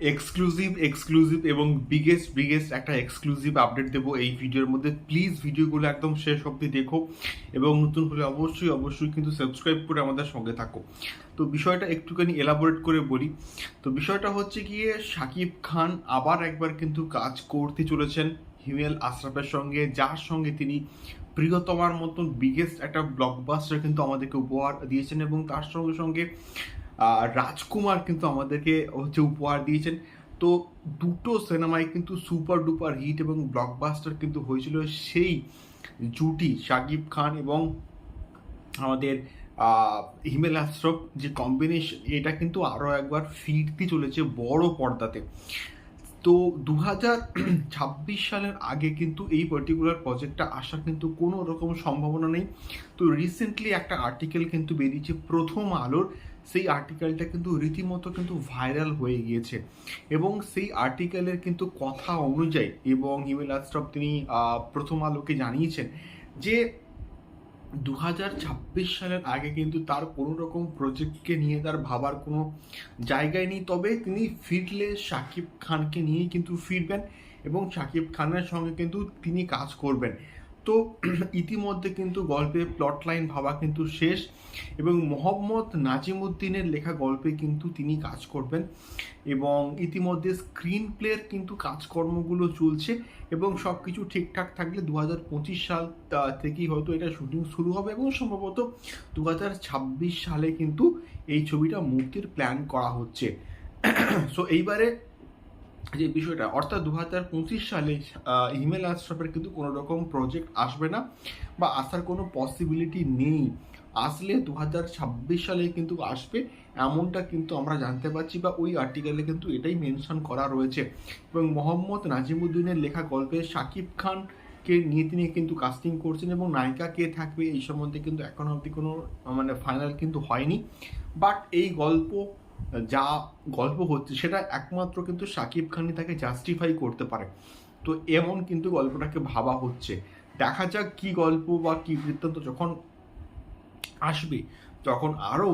Exclusive exclusive এবং biggest biggest একটা exclusive update দেবো এই ভিডিওর মধ্যে। প্লিজ ভিডিওগুলো একদম শেষ অবধি দেখো এবং নতুন হলে অবশ্যই অবশ্যই কিন্তু সাবস্ক্রাইব করে আমাদের সঙ্গে থাকো। তো বিষয়টা একটুখানি এলাবোরেট করে বলি। তো বিষয়টা হচ্ছে গিয়ে শাকিব খান আবার একবার কিন্তু কাজ করতে চলেছেন হিমেল আশরাফের সঙ্গে, যার সঙ্গে তিনি প্রিয়তমার মতন বিগেস্ট একটা ব্লকবাস্টার কিন্তু আমাদেরকে উপহার দিয়েছেন এবং তার সঙ্গে সঙ্গে রাজকুমার কিন্তু আমাদেরকে হচ্ছে উপহার দিয়েছেন। তো দুটো সিনেমায় কিন্তু সুপার ডুপার হিট এবং ব্লকবাস্টার কিন্তু হয়েছিল সেই জুটি শাকিব খান এবং আমাদের হিমেল আশ্রফ যে কম্বিনেশন এটা কিন্তু আরও একবার ফিরতে চলেছে বড় পর্দাতে। তো দু ছাব্বিশ সালের আগে কিন্তু এই পার্টিকুলার প্রজেক্টটা আসার কিন্তু কোনো রকম সম্ভাবনা নেই। তো রিসেন্টলি একটা আর্টিকেল কিন্তু বেরিয়েছে প্রথম আলোর সেই আর্টিকেলটা কিন্তু রীতিমতো কিন্তু ভাইরাল হয়ে গিয়েছে। এবং সেই আর্টিকেলের কিন্তু কথা অনুযায়ী এবং হিমেল আশ্রফ তিনি প্রথম আলোকে জানিয়েছেন যে দু হাজার ছাব্বিশ সালের আগে কিন্তু তার কোনো রকম প্রজেক্টকে নিয়ে তার ভাবার কোনো জায়গায় নেই। তবে তিনি ফিরলে শাকিব খানকে নিয়েই কিন্তু ফিরবেন এবং শাকিব খানের সঙ্গে কিন্তু তিনি কাজ করবেন। তো ইতিমধ্যে কিন্তু গল্পে প্লট লাইন ভাবা কিন্তু শেষ এবং মোহাম্মদ নাজিমুদ্দিনের লেখা গল্পে কিন্তু তিনি কাজ করবেন এবং ইতিমধ্যে স্ক্রিন প্লের কিন্তু কাজকর্মগুলো চলছে এবং সব কিছু ঠিকঠাক থাকলে দু হাজার পঁচিশ সাল থেকেই হয়তো এটা শুটিং শুরু হবে এবং সম্ভবত দু হাজার ছাব্বিশ সালে কিন্তু এই ছবিটা মুক্তির প্ল্যান করা হচ্ছে। সো এইবারে যে বিষয়টা অর্থাৎ দু হাজার পঁচিশ সালে আহ, হিমেল আশরাফের কিন্তু কোনো রকম প্রজেক্ট আসবে না বা আসার কোনো পসিবিলিটি নেই। আসলে দু হাজার ছাব্বিশ সালে কিন্তু আসবে এমনটা কিন্তু আমরা জানতে পারছি বা ওই আর্টিকেলে কিন্তু এটাই মেনশন করা রয়েছে। এবং মোহাম্মদ নাজিমুদ্দিনের লেখা গল্পে শাকিব খান কে নিয়ে তিনি কিন্তু কাস্টিং করছেন এবং নায়িকা কে থাকবে এই সম্বন্ধে কিন্তু এখনও অবধি কোনো মানে ফাইনাল কিন্তু হয়নি। বাট এই গল্প যা গল্প হচ্ছে, সেটা একমাত্র কিন্তু শাকিব খানই তাকে জাস্টিফাই করতে পারে। তো এমন কিন্তু গল্পটাকে ভাবা হচ্ছে। দেখা যাক কি গল্প বা কি বৃত্তান্ত যখন আসবে, তখন আরও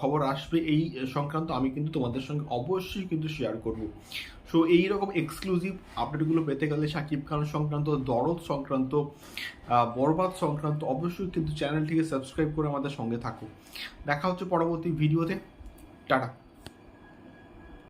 খবর আসবে। এই সংক্রান্ত আমি কিন্তু তোমাদের সঙ্গে অবশ্যই কিন্তু শেয়ার করব। সো এই রকম এক্সক্লুসিভ আপডেটগুলো পেতে গেলে শাকিব খান সংক্রান্ত, দরদ সংক্রান্ত বরবাদ সংক্রান্ত অবশ্যই কিন্তু চ্যানেলটিকে সাবস্ক্রাইব করে আমাদের সঙ্গে থাকো। দেখা হচ্ছে পরবর্তী ভিডিওতে টাটা।